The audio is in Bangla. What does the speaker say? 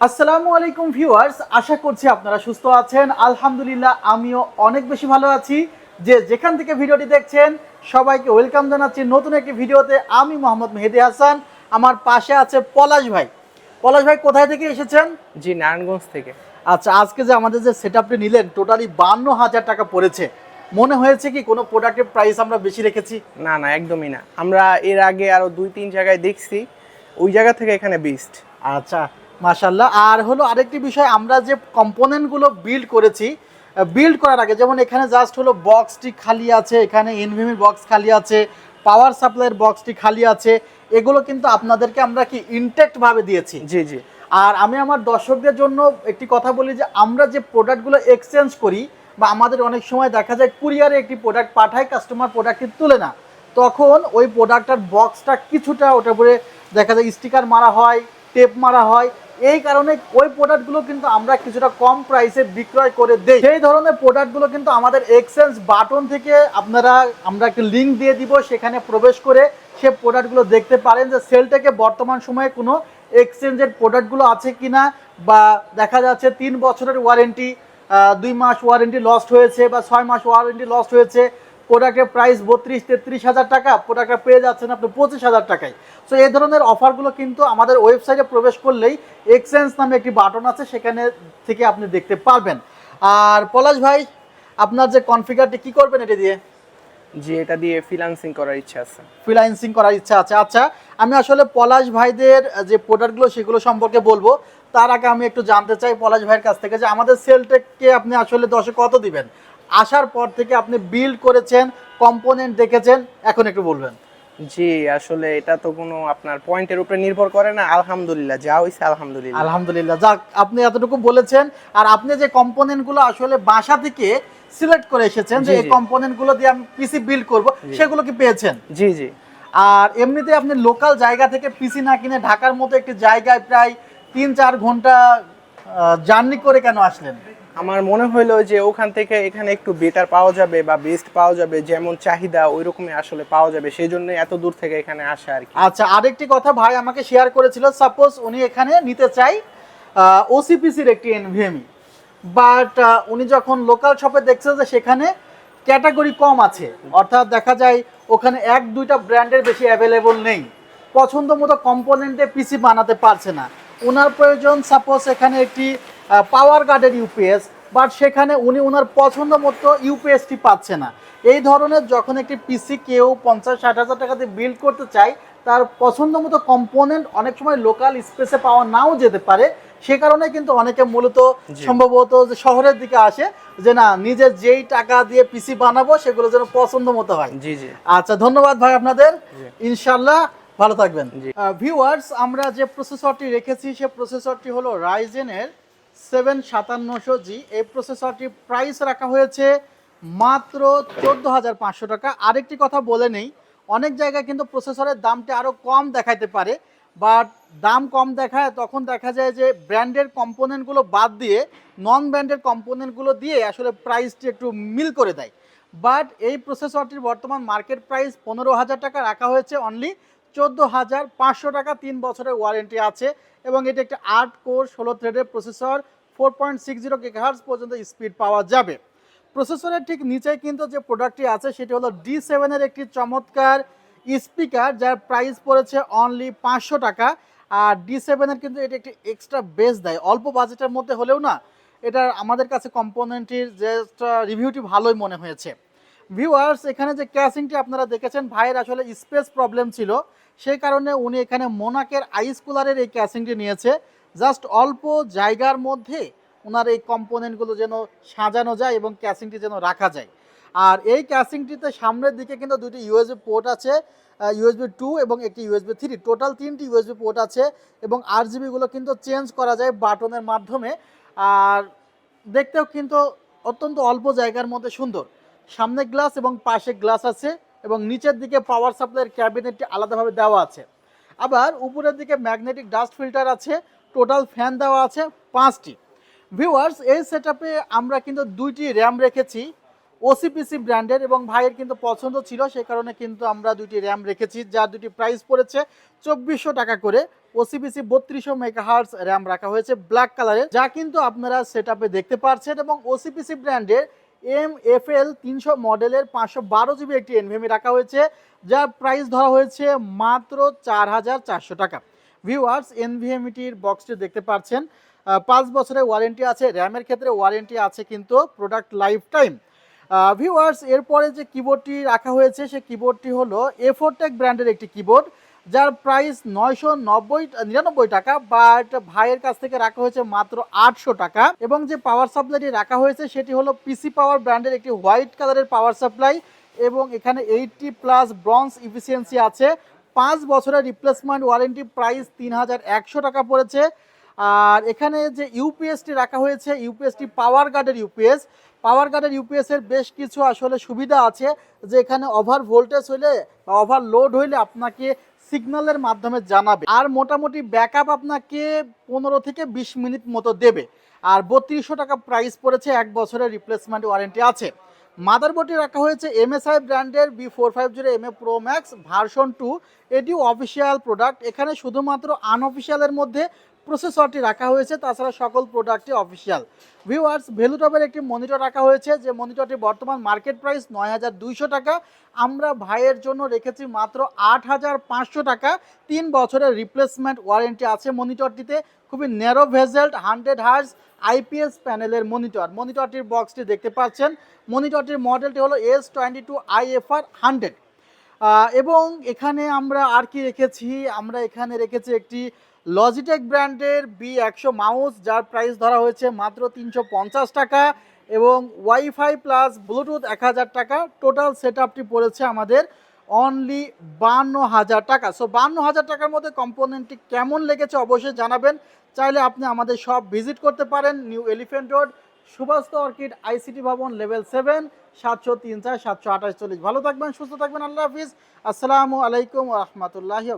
আসসালামু আলাইকুম ভিউয়ার্স আশা করছি আপনারা সুস্থ আছেন। আলহামদুলিল্লাহ আমিও অনেক বেশি ভালো আছি। যে যেখান থেকে ভিডিওটি দেখছেন সবাইকে ওয়েলকাম জানাচ্ছি নতুন একটি ভিডিওতে। আমি মোহাম্মদ মেহেদি হাসান আমার পাশে আছে পলাশ ভাই। পলাশ ভাই কোথায় থেকে এসেছেন? জি নারায়ণগঞ্জ থেকে। আচ্ছা আজকে যে আমাদের যে সেট আপটি নিলেন টোটালি বান্ন হাজার টাকা পড়েছে। মনে হয়েছে কি কোনো প্রোডাক্টের প্রাইস আমরা বেশি রেখেছি? না না একদমই না। আমরা এর আগে আরও দুই তিন জায়গায় দেখছি। ওই জায়গা থেকে এখানে বেস্ট আচ্ছা মাশাল্লাহ আর হলো আরেকটি বিষয় আমরা যে কম্পোনেন্টগুলো বিল্ড করেছি বিল্ড করার আগে যেমন এখানে জাস্ট হলো বক্সটি খালি আছে এখানে এনভিএমের বক্স খালি আছে পাওয়ার সাপ্লাইয়ের বক্সটি খালি আছে এগুলো কিন্তু আপনাদেরকে আমরা কি ইনটেক্ট ভাবে দিয়েছি। জি জি। আর আমি আমার দর্শকদের জন্য একটি কথা বলি যে আমরা যে প্রোডাক্টগুলো এক্সচেঞ্জ করি বা আমাদের অনেক সময় দেখা যায় কুরিয়ারে একটি প্রোডাক্ট পাঠায় কাস্টমার প্রোডাক্টটি তুলে না তখন ওই প্রোডাক্টটার বক্সটা কিছুটা ওটার উপরে দেখা যায় স্টিকার মারা হয় টেপ মারা হয় এই কারণে ওই প্রোডাক্টগুলো কিন্তু আমরা কিছুটা কম প্রাইসে বিক্রয় করে দেই। সেই ধরনের প্রোডাক্টগুলো কিন্তু আমাদের এক্সচেঞ্জ বাটন থেকে আপনারা, আমরা একটা লিঙ্ক দিয়ে দিব, সেখানে প্রবেশ করে সে প্রোডাক্টগুলো দেখতে পারেন যে সেলটাকে বর্তমান সময়ে কোনো এক্সচেঞ্জের প্রোডাক্টগুলো আছে কি না বা দেখা যাচ্ছে তিন বছরের ওয়ারেন্টি দুই মাস ওয়ারেন্টি লস্ট হয়েছে বা ছয় মাস ওয়ারেন্টি লস্ট হয়েছে। প্রোডাক্টের প্রাইস বত্রিশ তেত্রিশ হাজার টাকা প্রোডাক্টটা পেয়ে যাচ্ছেন আপনি পঁচিশ হাজার টাকায়। সো এই ধরনের অফারগুলো কিন্তু আমাদের ওয়েবসাইটে প্রবেশ করলেই এক্সচেঞ্জ নামে একটি বাটন আছে সেখানে থেকে আপনি দেখতে পারবেন। আর পলাশ ভাই আপনার যে কনফিগারটি কি করবেন এটা দিয়ে? জি এটা দিয়ে ফ্রিল্যান্সিং করার ইচ্ছা আছে। ফ্রিলান্সিং করার ইচ্ছা আছে। আচ্ছা আমি আসলে পলাশ ভাইদের যে প্রোডাক্টগুলো সেগুলো সম্পর্কে বলব। তার আগে আমি একটু জানতে চাই পলাশ ভাইয়ের কাছ থেকে যে আমাদের সেলটেককে আপনি আসলে দশে কত দিবেন? আসার পর থেকে আপনি বিল্ড করেছেন কম্পোনেন্ট দেখেছেন এখন একটু বলবেন। জি আসলে এটা তো কোনো আপনার পয়েন্টের উপরে নির্ভর করে না আলহামদুলিল্লাহ যা হইছে আলহামদুলিল্লাহ। আলহামদুলিল্লাহ যাক আপনি এতটুকু বলেছেন আর আপনি যে কম্পোনেন্টগুলো আসলে বাসা থেকে সিলেক্ট করে এসেছেন যে এই। কম্পোনেন্টগুলো দিয়ে আমি পিসি বিল্ড করব সেগুলো কি পেয়েছেন? জি জি। আর এমনিতে আপনি লোকাল জায়গা থেকে পিসি না কিনে ঢাকার মতো একটি জায়গায় প্রায় তিন চার ঘণ্টা জার্নি করে কেন আসলেন? আমার মনে হইল যে ওখান থেকে এখানে একটু বেটার পাওয়া যাবে বা বেস্ট পাওয়া যাবে যেমন চাহিদা ওই রকমই আসলে পাওয়া যাবে সেই জন্য এত দূর থেকে এখানে আসা আর কি। আচ্ছা আরেকটি কথা ভাই আমাকে শেয়ার করেছিল সাপোজ উনি এখানে নিতে চাই ওসিপিসির একটি এনভিএমই বাট উনি যখন লোকাল শপে দেখছে যে সেখানে ক্যাটাগরি কম আছে অর্থাৎ দেখা যায় ওখানে এক দুইটা ব্র্যান্ডের বেশি অ্যাভেলেবল নেই পছন্দ মতো কম্পোনেন্টে পিসি বানাতে পারছে না। ওনার প্রয়োজন সাপোজ এখানে একটি পাওয়ার গার্ডের ইউপিএস বাট সেখানে উনি ওনার পছন্দ মতো ইউপিএসটি পাচ্ছে না। এই ধরনের যখন একটি পিসি কেউ পঞ্চাশ ষাট হাজার টাকাতে বিল্ড করতে চায় তার পছন্দ মতো কম্পোনেন্ট অনেক সময় লোকাল স্পেসে পাওয়া নাও যেতে পারে। সে কারণে কিন্তু অনেকে মূলত সম্ভবত যে শহরের দিকে আসে যে না নিজের যেই টাকা দিয়ে পিসি বানাবো সেগুলো যেন পছন্দ মতো হয়। জি জি। আচ্ছা ধন্যবাদ ভাই আপনাদের। ইনশাল্লাহ ভালো থাকবেন। জি। ভিউয়ার্স আমরা যে প্রসেসরটি রেখেছি সে প্রসেসরটি হলো রাইজেনের সেভেন সাতান্নশো জি এই প্রসেসরটির প্রাইস রাখা হয়েছে মাত্র চোদ্দ হাজার পাঁচশো টাকা। আরেকটি কথা বলে নেই অনেক জায়গায় কিন্তু প্রসেসরের দামটি আরও কম দেখাইতে পারে বাট দাম কম দেখায় তখন দেখা যায় যে ব্র্যান্ডের কম্পোনেন্টগুলো বাদ দিয়ে নন ব্র্যান্ডের কম্পোনেন্টগুলো দিয়ে আসলে প্রাইসটি একটু মিল করে দেয়। বাট এই প্রসেসরটির বর্তমান মার্কেট প্রাইস পনেরো হাজার টাকা রাখা হয়েছে অনলি চোদ্দ হাজার পাঁচশো টাকা তিন বছরের ওয়ারেন্টি আছে এবং এটি একটি আট কোর, ষোলো থ্রেডের processor four point six zero gigahertz পর্যন্ত স্পিড পাওয়া যাবে। প্রসেসরের ঠিক নিচে কিন্তু যে প্রোডাক্টটি আছে, সেটি হলো ডি সেভেনের একটি চমৎকার স্পিকার যার প্রাইস পড়েছে অনলি পাঁচশো টাকা। আর ডি সেভেনের কিন্তু এটি একটি এক্সট্রা বেস দেয়। অল্প বাজেটের মধ্যে হলেও না, এটা আমাদের কাছে কম্পোনেন্টটির যে রিভিউটি ভালোই মনে হয়েছে। ভিউয়ার্স এখানে যে ক্যাশিংটি আপনারা দেখেছেন, ভাইয়ের আসলে স্পেস প্রবলেম ছিল। সেই কারণে উনি এখানে মোনাকের আইস কুলারের এই ক্যাসিংটি নিয়েছে। জাস্ট অল্প জায়গার মধ্যে ওনার এই কম্পোনেন্টগুলো যেন সাজানো যায় এবং ক্যাসিংটি যেন রাখা যায়। আর এই ক্যাসিংটিতে সামনের দিকে কিন্তু দুটি ইউএসবি পোর্ট আছে ইউএসবি টু এবং একটি ইউএসবি থ্রি। টোটাল তিনটি ইউএসবি পোর্ট আছে এবং আর জিবিগুলো কিন্তু চেঞ্জ করা যায় বাটনের মাধ্যমে। আর দেখতেও কিন্তু অত্যন্ত অল্প জায়গার মধ্যে সুন্দর। সামনে গ্লাস এবং পাশে গ্লাস আছে। এবং নিচের দিকে পাওয়ার সাপ্লাইয়ের ক্যাবিনেটটি আলাদাভাবে দেওয়া আছে। আবার উপরের দিকে ম্যাগনেটিক ডাস্ট ফিল্টার আছে টোটাল ফ্যান দেওয়া আছে পাঁচটি। ভিউয়ার্স এই সেটআপে আমরা কিন্তু দুইটি র্যাম রেখেছি ওসিপিসি ব্র্যান্ডের এবং ভাইয়ের কিন্তু পছন্দ ছিল সেই কারণে কিন্তু আমরা দুইটি র্যাম রেখেছি, যার দুটি প্রাইস পড়েছে চব্বিশশো টাকা করে। ওসিবিসি বত্রিশশো মেগাহার্স র্যাম রাখা হয়েছে ব্ল্যাক কালারে যা কিন্তু আপনারা সেট দেখতে পারছেন এবং ওসিপিসি ব্র্যান্ডের এম এফ এল তিনশো মডেলের পাঁচশো বারো জিবি একটি এনভিএমি রাখা হয়েছে, যার প্রাইস ধরা হয়েছে মাত্র চার হাজার চারশো টাকা। ভিউয়ার্স এনভিএমিটির বক্সটি দেখতে পাচ্ছেন। পাঁচ বছরের ওয়ারেন্টি আছে র্যামের ক্ষেত্রে ওয়ারেন্টি আছে কিন্তু প্রোডাক্ট লাইফ টাইম ভিউয়ার্স এরপরে যে কিবোর্ডটি রাখা হয়েছে, সে কিবোর্ডটি হলো এফোরটেক ব্র্যান্ডের একটি কিবোর্ড যার প্রাইস নয়শো নব্বই, নিরানব্বই টাকা বাট ভাইয়ের কাছ থেকে রাখা হয়েছে মাত্র আটশো টাকা। এবং যে পাওয়ার সাপ্লাইটি রাখা হয়েছে, সেটি হলো পিসি পাওয়ার ব্র্যান্ডের একটি হোয়াইট কালারের পাওয়ার সাপ্লাই এবং এখানে এইটটি প্লাস ব্রঞ্জ ইফিসিয়েন্সি আছে। পাঁচ বছরের রিপ্লেসমেন্ট ওয়ারেন্টি প্রাইস তিন হাজার একশো টাকা পড়েছে। আর এখানে যে ইউপিএসটি রাখা হয়েছে ইউপিএসটি পাওয়ার গার্ডের ইউপিএস পাওয়ার গার্ডের ইউপিএস এর বেশ কিছু আসলে সুবিধা আছে, যে এখানে ওভার ভোল্টেজ হইলে বা ওভার লোড হইলে আপনাকে সিগন্যালের মাধ্যমে জানাবে। আর মোটামুটি ব্যাকআপ আপনাকে পনেরো থেকে বিশ মিনিট মতো দেবে। আর বত্রিশশো টাকা প্রাইস পড়েছে, এক বছরের রিপ্লেসমেন্ট ওয়ারেন্টি আছে। মাদারবোর্ডটি রাখা হয়েছে এমএসআই ব্র্যান্ডের B four five zero M A pro max version two এটিও অফিসিয়াল প্রোডাক্ট এখানে শুধুমাত্র আনঅফিসিয়ালের মধ্যে প্রসেসরটি রাখা হয়েছে, তাছাড়া সকল প্রোডাক্টই অফিসিয়াল ভিউয়ার্স ভ্যালুটপের একটি মনিটর রাখা হয়েছে, যে মনিটরটি বর্তমান মার্কেট প্রাইস নয় হাজার দুইশো টাকা। আমরা ভাইয়ের জন্য রেখেছি মাত্র আট হাজার পাঁচশো টাকা। তিন বছরের রিপ্লেসমেন্ট ওয়ারেন্টি আছে মনিটরটিতে খুবই ন্যারো ভেজেল্ট হান্ড্রেড হার্স আইপিএস প্যানেলের মনিটর মনিটরটির বক্সটি দেখতে পাচ্ছেন। মনিটরটির মডেলটি হলো S twenty two IFR hundred এবং এখানে আমরা আর কি রেখেছি? আমরা এখানে রেখেছি একটি লজিটেক ব্র্যান্ডের বি একশো মাউস যার প্রাইস ধরা হয়েছে মাত্র তিনশো পঞ্চাশ টাকা এবং ওয়াইফাই প্লাস ব্লুটুথ এক হাজার টাকা। টোটাল সেট আপটি পড়েছে আমাদের অনলি বান্ন হাজার টাকা। সো বান্ন হাজার টাকার মধ্যে কম্পোনেন্টটি কেমন লেগেছে অবশ্যই জানাবেন। চাইলে আপনি আমাদের সব ভিজিট করতে পারেন new elephant road Subhash orchid ICT ভবন লেভেল সেভেন সাতশো তিন চার, সাতশো আঠাশ চল্লিশ। ভালো থাকবেন, সুস্থ থাকবেন, আল্লাহ হাফিজ। আসসালামু আলাইকুম রহমতুল্লাহি